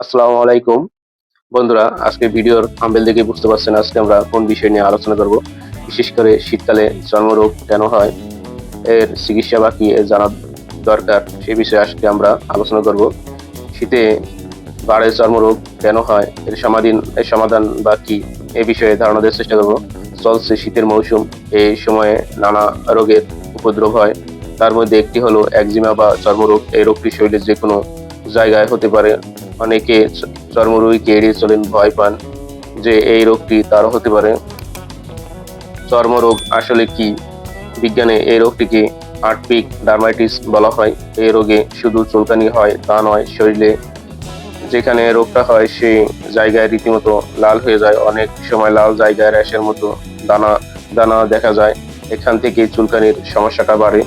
আসসালামু আলাইকুম। বন্ধুরা, আজকে ভিডিওর থাম্বেল দেখে বুঝতে পারছেন আজকে আমরা কোন বিষয় নিয়ে আলোচনা করব। বিশেষ করে শীতকালে চর্মরোগ কেন হয়, এর চিকিৎসা বা কি এর জানা দরকার সেই বিষয়ে আজকে আমরা আলোচনা করব। শীতে বাড়ে চর্মরোগ কেন হয়, এর সমাধান এর সমাধান বা কি, এ বিষয়ে ধারণা দেওয়ার চেষ্টা করব। চলছে শীতের মৌসুম এই সময়ে নানা রোগের উপদ্রব হয়। তার মধ্যে একটি হলো একজিমা বা চর্মরোগ এই রোগটি শরীরের যে কোনো জায়গায় হতে পারে। অনেকে চর্মরোগীকে এড়িয়ে চলেন, ভয় পান যে এই রোগটি তারও হতে পারে। চর্মরোগ আসলে কি? বিজ্ঞানে এই রোগটিকে আটপিক ডার্মাইটিস বলা হয়। এই রোগে শুধু চুলকানি হয়, তা নয়, শরীরে যেখানে রোগটা হয় সেই জায়গায় রীতিমতো লাল হয়ে যায়। অনেক সময় লাল জায়গায় র্যাশের মতো দানা দানা দেখা যায়। এখান থেকে চুলকানির সমস্যাটা বাড়ে।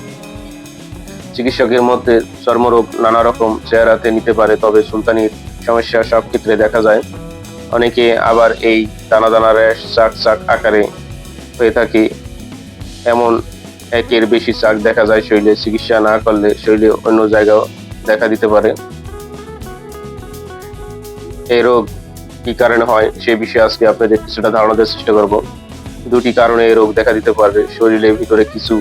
চিকিৎসকের মধ্যে চর্মরোগ নানা রকম চেহারাতে নিতে পারে, তবে সুলতানির সমস্যা সব ক্ষেত্রে দেখা যায়। অনেকে আবার এই দানা দানা র্যাশ, চাক চাক আকারে হয়ে থাকে। এমন একের বেশি চাক দেখা যায় শরীরে, চিকিৎসা না করলে শরীরে অন্য জায়গাও দেখা দিতে পারে। এই রোগ কি কারণে হয় সে বিষয়ে আজকে আপনাদের কিছুটা ধারণা দেওয়ার চেষ্টা করব। দুটি কারণে এই রোগ দেখা দিতে পারে। শরীরের ভিতরে কিছু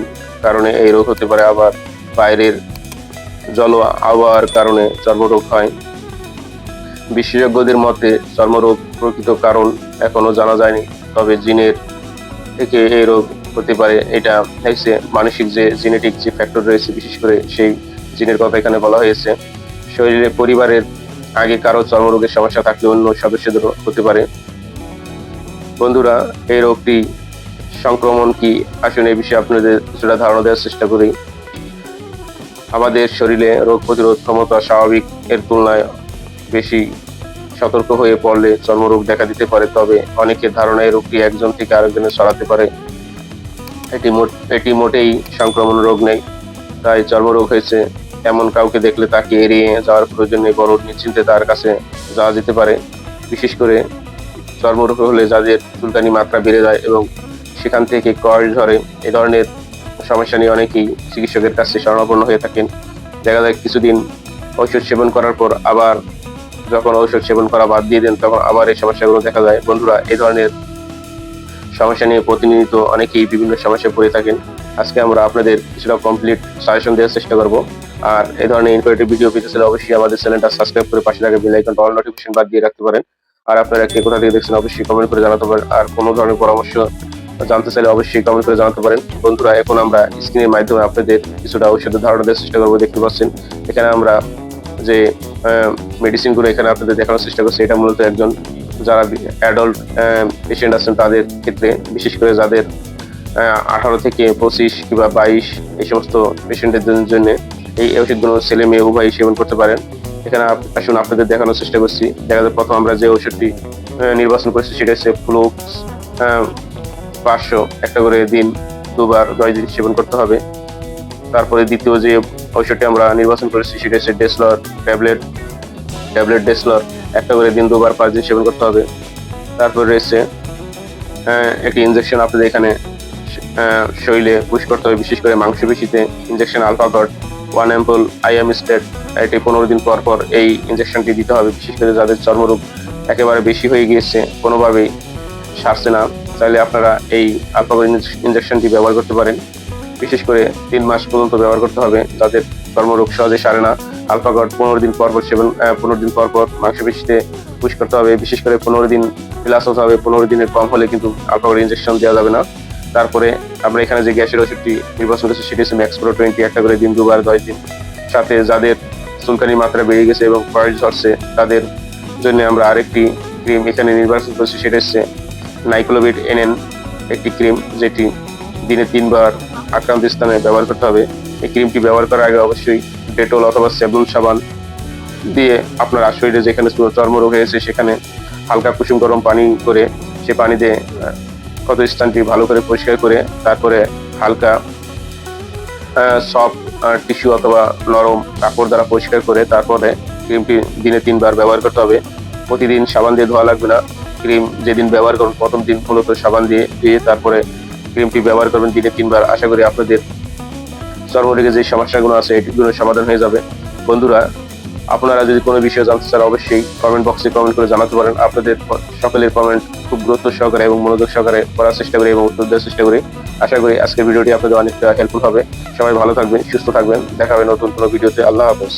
কারণে এই রোগ হতে পারে, আবার বাইরের জল আবহাওয়ার কারণে চর্মরোগ হয়। বিশেষজ্ঞদের মতে, চর্মরোগ প্রকৃত কারণ এখনও জানা যায়নি। তবে জিনের থেকে এই রোগ হতে পারে, এটা হচ্ছে মানসিক যে জেনেটিক যে ফ্যাক্টর রয়েছে, বিশেষ করে সেই জিনের কথা এখানে বলা হয়েছে। শরীরে, পরিবারের আগে কারও চর্মরোগের সমস্যা থাকলে অন্য সদস্যদেরও হতে পারে। বন্ধুরা, এই রোগটি সংক্রমণ কি আসলে এই বিষয়ে আপনাদের কিছুটা ধারণা দেওয়ার চেষ্টা করি। আমাদের শরীরে রোগ প্রতিরোধ ক্ষমতা স্বাভাবিক এর তুলনায় বেশি সতর্ক হয়ে পড়লে চর্মরোগ দেখা দিতে পারে, তবে অনেকের ধারণা এই রোগটি একজন থেকে আরেকজনে ছড়াতে পারে। এটি এটি মোটেই সংক্রমণ রোগ নেই, তাই চর্মরোগ হয়েছে এমন কাউকে দেখলে তাকে এড়িয়ে যাওয়ার প্রয়োজন নেই বড় নিশ্চিন্তে তার কাছে যাওয়া যেতে পারে। বিশেষ করে চর্মরোগ হলে যাদের চুলকানি মাত্রা বেড়ে যায় এবং সেখান থেকে কয়েল ঝরে, এ ধরনের সমস্যা নিয়ে অনেকেই চিকিৎসকের কাছে শরণাপন্ন হয়ে থাকেন। দেখা যায় কিছুদিন ঔষধ সেবন করার পর আবার যখন ঔষধ সেবন করা বাদ দিয়ে দেন, তখন আবার এই সমস্যাগুলো দেখা যায়। বন্ধুরা এই ধরনের সমস্যা নিয়ে প্রতিনিয়ত অনেকেই বিভিন্ন সমস্যায় পড়ে থাকেন। আজকে আমরা আপনাদের কিছুটা কমপ্লিট সাজেশন দেওয়ার চেষ্টা করব। আর এই ধরনের ইনফরমেটিভ ভিডিও পেতে চাইলে অবশ্যই আমাদের চ্যানেলটা সাবস্ক্রাইব করে পাশে থাকা বেল আইকনটা অল নোটিফিকেশন বাদ দিয়ে রাখতে পারেন। আর আপনারা কে কোথা থেকে দেখছেন, অবশ্যই কমেন্ট করে জানাতে পারেন। আর কোনো ধরনের পরামর্শ জানতে চাইলে অবশ্যই কমেন্ট করে জানাতে পারেন। বন্ধুরা, এখন আমরা স্ক্রিনের মাধ্যমে আপনাদের কিছুটা ঔষধের ধারণা দেওয়ার চেষ্টা করব, দেখতে পাচ্ছেন। এখানে আমরা যে মেডিসিনগুলো এখানে আপনাদের দেখানোর চেষ্টা করছি, এটা মূলত একজন যারা অ্যাডাল্ট পেশেন্ট আছেন, তাদের ক্ষেত্রে, বিশেষ করে যাদের আঠারো থেকে পঁচিশ কিংবা বাইশ এই সমস্ত পেশেন্টের জন্য এই ওষুধগুলো ছেলে মেয়ে উভয়ই সেবন করতে পারেন। এখানে আসুন, আপনাদের দেখানোর চেষ্টা করছি। দেখা যায় প্রথম আমরা যে ওষুধটি নির্বাচন করেছি, সেটা হচ্ছে ফ্লুক্স পাঁচশো একটা করে দিন, দুবার, দশ দিন সেবন করতে হবে। তারপরে দ্বিতীয় যে ঔষধটি আমরা নির্বাচন করেছি, সেটা হচ্ছে ডেসলর ট্যাবলেট ট্যাবলেট ডেসলর একটা করে দিন, দুবার, পাঁচ দিন সেবন করতে হবে। তারপর রয়েছে একটি ইনজেকশন আপনাদের এখানে শরীরে পুশ করতে হবে, বিশেষ করে মাংসপেশিতে ইনজেকশন আলফা গড ওয়ান অ্যাম্পল আইএম স্টেট এটি পনেরো দিন পর পর এই ইনজেকশনটি দিতে হবে। বিশেষ করে যাদের চর্মরোগ একেবারে বেশি হয়ে গিয়েছে, কোনোভাবেই সারছে না। তাহলে আপনারা এই আলফা ইনজেকশনটি ব্যবহার করতে পারেন। বিশেষ করে তিন মাস পর্যন্ত ব্যবহার করতে হবে। যাদের চর্মরোগ সহজে সারে না আলফাগট পনেরো দিন পর পর সেবন পনেরো দিন পর পর মাংসপেশিতে পুশ করতে হবে। বিশেষ করে পনেরো দিন প্লাস হতে হবে। পনেরো দিনের কম হলে কিন্তু আলফাগট ইনজেকশন দেওয়া যাবে না। তারপরে আমরা এখানে যে গ্যাসের ওষুধটি নির্বাচন করেছি, সেটি হচ্ছে ম্যাক্স প্রো টোয়েন্টি একটা করে দিন, দুবার, দশ দিন। সাথে যাদের চুলকানির মাত্রা বেড়ে গেছে এবং খরচ ঝরছে, তাদের জন্য আমরা আরেকটি ক্রিম এখানে নির্বাচন করেছি। সেটা হচ্ছে নাইক্লোবিড এনএন একটি ক্রিম যেটি দিনে তিনবার আক্রান্ত স্থানে ব্যবহার করতে হবে। এই ক্রিমটি ব্যবহার করার আগে অবশ্যই ডেটল অথবা সেবুন সাবান দিয়ে আপনার শরীরে যেখানে চর্মরোগ হয়েছে সেখানে হালকা কুসুম গরম পানি করে সে পানি দিয়ে ক্ষত স্থানটি ভালো করে পরিষ্কার করে তারপরে হালকা সফট টিস্যু অথবা নরম কাপড় দ্বারা পরিষ্কার করে তারপরে ক্রিমটি দিনে তিনবার ব্যবহার করতে হবে। প্রতিদিন সাবান দিয়ে ধোয়া লাগবে না। ক্রিম যেদিন ব্যবহার করুন প্রথম দিন মূলত সাবান দিয়ে দিয়ে তারপরে ক্রিমটি ব্যবহার করবেন দিনে তিনবার। আশা করি আপনাদের চর্মরোগের যে সমস্যাগুলো আছে এটিগুলো সমাধান হয়ে যাবে। বন্ধুরা, আপনারা যদি কোনো বিষয়ে জানতে চান, অবশ্যই কমেন্ট বক্সে কমেন্ট করে জানাতে পারেন। আপনাদের সকলের কমেন্ট খুব গুরুত্ব সহকারে এবং মনোযোগ সহকারে করার চেষ্টা করি এবং উত্তর দেওয়ার চেষ্টা করি। আশা করি আজকের ভিডিওটি আপনাদের অনেকটা হেল্পফুল হবে। সবাই ভালো থাকবেন, সুস্থ থাকবেন। দেখা হবে নতুন কোনো ভিডিওতে। আল্লাহ হাফেজ।